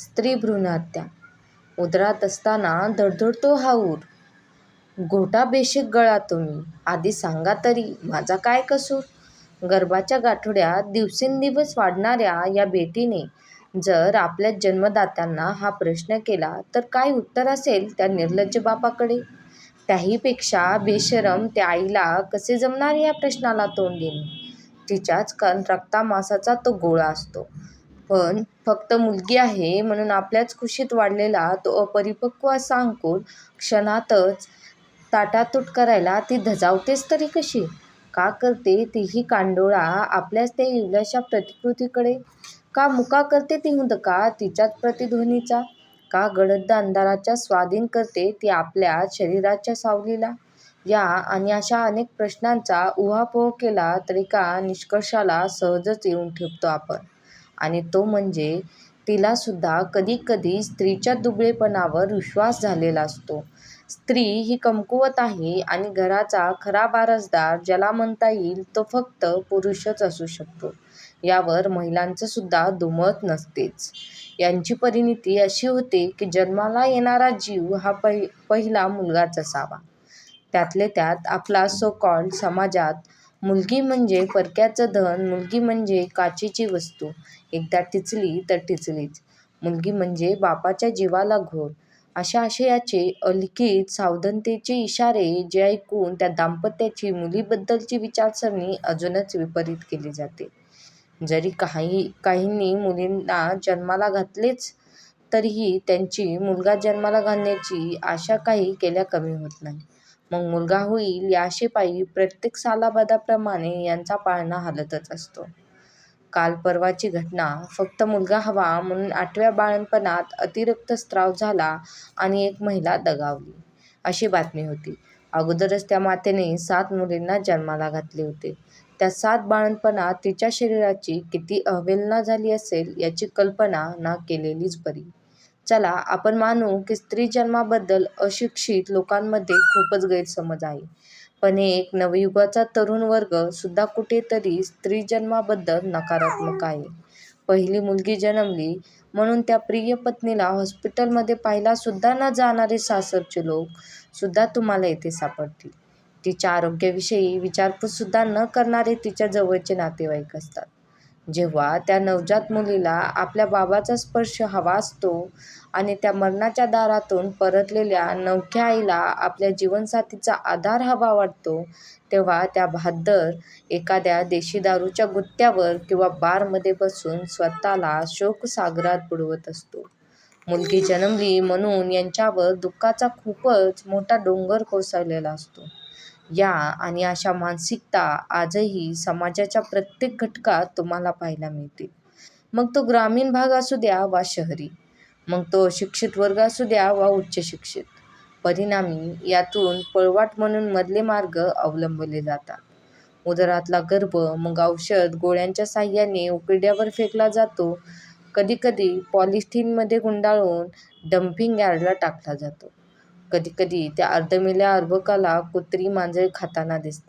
स्त्री भ्रूणहत्या उदरात असताना धडधडतो हा ऊर. घोटा बेशक गळा तुम्ही, आधी सांगा तरी माझा काय कसूर? गर्भाच्या गाठोड्यात दिवसेंदिवस वाढणाऱ्या या बेटीने जर आपल्या जन्मदात्यांना हा प्रश्न केला तर काय उत्तर असेल त्या निर्लज्ज बापाकडे? त्याहीपेक्षा बेशरम त्या आईला कसे जमणार या प्रश्नाला तोंड देणे? तिच्याच रक्तामांसाचा तो गोळा असतो, पण फक्त मुलगी आहे म्हणून आपल्याच कुशीत वाढलेला तो अपरिपक्व असा अंकुर क्षणातच ताटातूट करायला ती धजावतेच तरी कशी? का करते तीही कांडोळा आपल्याच त्या इवल्याशा प्रतिकृतीकडे? का मुका करते ती हुंदका तिच्याच प्रतिध्वनीचा? का गडद अंधाराच्या स्वाधीन करते ती आपल्या शरीराच्या सावलीला? या आणि अशा अनेक प्रश्नांचा उहापोह केला तरी का निष्कर्षाला सहजच येऊन ठेवतो आपण, आणि तो म्हणजे तिलासुद्धा कधीकधी स्त्रीच्या दुबळेपणावर विश्वास झालेला असतो. स्त्री ही कमकुवत आहे आणि घराचा खरा वारसदार ज्याला म्हणता येईल तो फक्त पुरुषच असू शकतो यावर महिलांचंसुद्धा दुमत नसतेच. यांची परिणीती अशी होते की जन्माला येणारा जीव हा पहि पहिला मुलगाच असावा. त्यातल्या त्यात आपला सो कॉल्ड समाजात मुलगी म्हणजे परक्याचं धन, मुलगी म्हणजे काचेची वस्तू, एकदा टिचली तर टिचलीच, मुलगी म्हणजे बापाच्या जीवाला घोर, अशा आशयाचे अलिखित सावधानतेचे इशारे जे ऐकून त्या दाम्पत्याची मुलीबद्दलची विचारसरणी अजूनच विपरीत केली जाते. जरी काही काहींनी मुलींना जन्माला घातलेच तरीही त्यांची मुलगा जन्माला घालण्याची आशा काही केल्या कमी होत नाही. मग मुलगा होईल या शिपाई प्रत्येक सालाबादाप्रमाणे यांचा पाळणा हालतच असतो. काल परवाची घटना. फक्त मुलगा हवा म्हणून आठव्या बाळंतपणात अतिरक्तस्राव झाला आणि एक महिला दगावली, अशी बातमी होती. अगोदरच त्या मातेने सात मुलींना जन्माला घातले होते. त्या सात बाळंतपणात तिच्या शरीराची किती अवहेलना झाली असेल याची कल्पना ना केलेलीच बरी. चला आपण मानू की स्त्रीजन्माबद्दल अशिक्षित लोकांमध्ये खूपच गैरसमज आहे, पण एक नवयुगाचा तरुण वर्ग सुद्धा कुठेतरी स्त्रीजन्माबद्दल नकारात्मक आहे. पहिली मुलगी जन्मली म्हणून त्या प्रिय पत्नीला हॉस्पिटलमध्ये पाहिला सुद्धा न जाणारे सासरचे लोक सुद्धा तुम्हाला येथे सापडतील. तिच्या आरोग्याविषयी विचारपूससुद्धा न करणारे तिच्या जवळचे नातेवाईक असतात. जेव्हा त्या नवजात मुलीला आपल्या बाबाचा स्पर्श हवा असतो आणि त्या मरणाच्या दारातून परतलेल्या नवख्या आईला आपल्या जीवनसाथीचा आधार हवा वाटतो, तेव्हा त्या बहादर एखाद्या देशी दारूच्या गुत्त्यावर किंवा बारमध्ये बसून स्वतःला शोकसागरात बुडवत असतो. मुलगी जन्मली म्हणून यांच्यावर दुःखाचा खूपच मोठा डोंगर कोसळलेला असतो. या आणि अशा मानसिकता आजही समाजाच्या प्रत्येक घटकात तुम्हाला पाहायला मिळतील. मग तो ग्रामीण भाग असू द्या वा शहरी, मग तो अशिक्षित वर्ग असू द्या वा उच्चशिक्षित. परिणामी यातून पळवाट म्हणून मधले मार्ग अवलंबले जातात. उदरातला गर्भ मग औषध गोळ्यांच्या साहाय्याने उकड्यावर फेकला जातो, कधीकधी पॉलिथिनमध्ये गुंडाळून डंपिंग यार्डला टाकला जातो. कधीकधी त्या अर्धमेल्या अर्भकाला कुत्री, मांजर खाताना दिसतात.